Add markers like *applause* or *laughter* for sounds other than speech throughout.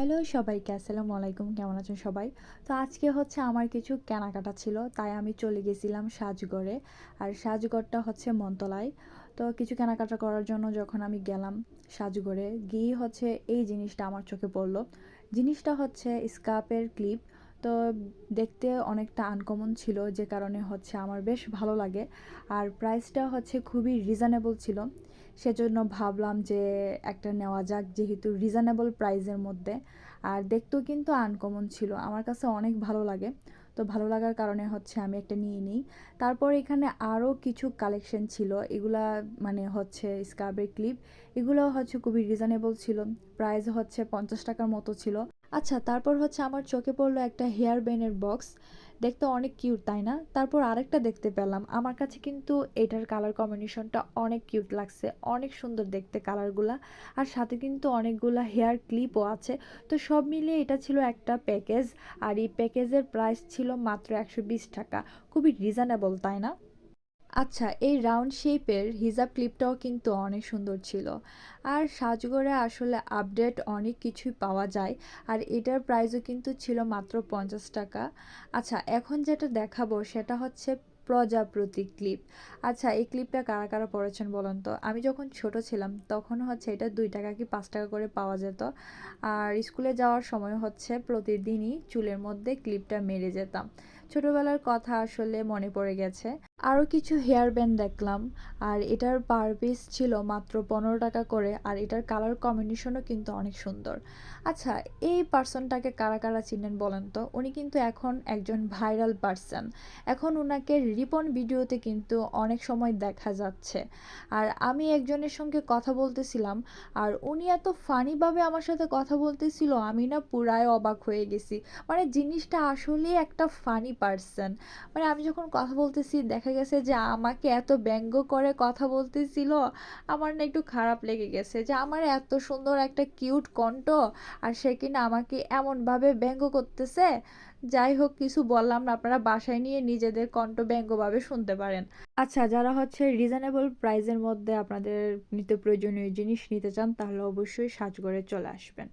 Hello সবাইকে, আসসালামু আলাইকুম। কেমন আছেন সবাই? তো আজকে হচ্ছে আমার কিছু কেনাকাটা ছিল, তাই আমি চলে গেছিলাম সাজগড়ে। আর সাজগড়টা হচ্ছে মন্তলায়। তো কিছু কেনাকাটা করার জন্য যখন আমি গেলাম সাজগড়ে গিয়ে হচ্ছে এই জিনিসটা আমার চোখে পড়ল। জিনিসটা হচ্ছে স্কার্পের ক্লিপ। তো দেখতে অনেকটা আনকমন ছিল, যে কারণে হচ্ছে আমার বেশ ভালো লাগে। আর প্রাইসটা হচ্ছে খুবই রিজনেবল ছিল। সেজন্য ভাবলাম যে একটা নেওয়া যাক যেহেতু রিজনেবল প্রাইসের মধ্যে। আর দেখতেও কিন্তু আনকমন ছিল। আমার কাছে অনেক ভালো লাগে। তো ভালো লাগার কারণে হচ্ছে আমি একটা নিয়ে নিই। তারপর এখানে আরও কিছু কালেকশন ছিল। এগুলা মানে হচ্ছে স্কার্বের ক্লিপ এগুলো হচ্ছে খুবই রিজনেবল ছিল। প্রাইস হচ্ছে পঞ্চাশ টাকার মতো ছিল। আচ্ছা তারপর হচ্ছে আমার চোখে পড়ল একটা হেয়ার ব্যানের বক্স। দেখতে অনেক কিউট, তাই না? তারপর আরেকটা দেখতে পেলাম। আমার কাছে কিন্তু এটার কালার কম্বিনেশনটা অনেক কিউট লাগছে, অনেক সুন্দর দেখতে কালারগুলা। আর সাথে কিন্তু অনেকগুলা হেয়ার ক্লিপও আছে। তো সব মিলিয়ে এটা ছিল একটা প্যাকেজ। আর এই প্যাকেজের প্রাইস ছিল মাত্র একশো বিশ টাকা। খুবই রিজনেবল, তাই না? আচ্ছা এই রাউন্ড শেপের হিজাব ক্লিপটাও কিন্তু অনেক সুন্দর ছিল। আর সাজগড়ে আসলে আপডেট অনেক কিছুই পাওয়া যায়। আর এটার প্রাইসও কিন্তু ছিল মাত্র পঞ্চাশ টাকা। আচ্ছা এখন যেটা দেখাবো সেটা হচ্ছে প্রজাপতি ক্লিপ। আচ্ছা এই ক্লিপটা কারা কারা পড়েছেন বলুন তো? আমি যখন ছোট ছিলাম তখন হচ্ছে এটা দুই টাকা কি পাঁচ টাকা করে পাওয়া যেত। আর স্কুলে যাওয়ার সময় হচ্ছে প্রতিদিনই চুলের মধ্যে ক্লিপটা মেরে যেতাম। ছোটবেলার কথা আসলে মনে পড়ে গেছে। আরও কিছু হেয়ার ব্যান্ড দেখলাম, আর এটার পার পিস ছিল মাত্র পনেরো টাকা করে, আর এটার কালার কম্বিনেশনও কিন্তু অনেক সুন্দর। আচ্ছা এই পার্সনটাকে কারা কারা চিনেন বলেন তো? উনি কিন্তু এখন একজন ভাইরাল পার্সন এখন ওনাকে রিপন ভিডিওতে কিন্তু অনেক সময় দেখা যাচ্ছে। আর আমি একজনের সঙ্গে কথা বলতেছিলাম, আর উনি এত ফানিভাবে আমার সাথে কথা বলতেছিল, আমি না পুরাই অবাক হয়ে গেছি। মানে জিনিসটা আসলেই একটা ফানি পার্সন মানে আমি যখন কথা বলতেছি, দেখা গেছে যে আমাকে এত ব্যঙ্গ করে কথা বলতেছিল, আমার না একটু খারাপ লেগে গেছে যে আমার এত সুন্দর একটা কিউট কণ্ঠ আর সে কিনা আমাকে এমনভাবে ব্যঙ্গ করতেছে। যাই হোক, কিছু বললাম না, আপনারা বাসায় নিয়ে নিজেদের কণ্ঠ ব্যঙ্গভাবে শুনতে পারেন। আচ্ছা যারা হচ্ছে রিজনেবল প্রাইজের মধ্যে আপনাদের নিত্য প্রয়োজনীয় জিনিস নিতে চান, তাহলে অবশ্যই সাজগড়ে চলে আসবেন।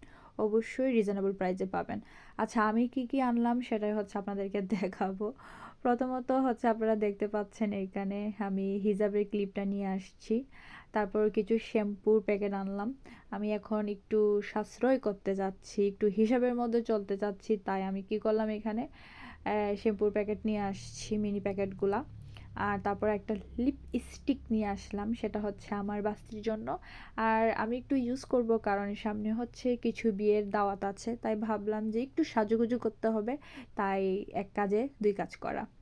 অবশ্যই রিজনেবল প্রাইসে পাবেন। আচ্ছা আমি কি কি আনলাম সেটাই হচ্ছে আপনাদেরকে *laughs* দেখাবো। প্রথমত হচ্ছে আপনারা দেখতে পাচ্ছেন এখানে আমি হিজাবের ক্লিপটা নিয়ে আসছি। তারপর কিছু শ্যাম্পুর প্যাকেট আনলাম। আমি এখন একটু সাশ্রয় করতে যাচ্ছি, একটু হিসাবের মধ্যে চলতে যাচ্ছি, তাই আমি কি করলাম এখানে? শ্যাম্পুর প্যাকেট নিয়ে আসছি মিনি প্যাকেটগুলা আর তারপর একটা লিপস্টিক নিয়ে আসলাম, সেটা হচ্ছে আমার বাস্তির জন্য। আর আমি একটু ইউজ করব কারণ সামনে হচ্ছে কিছু বিয়ের দাওয়াত আছে, তাই ভাবলাম যে একটু সাজুগুজু করতে হবে, তাই এক কাজে দুই কাজ করা।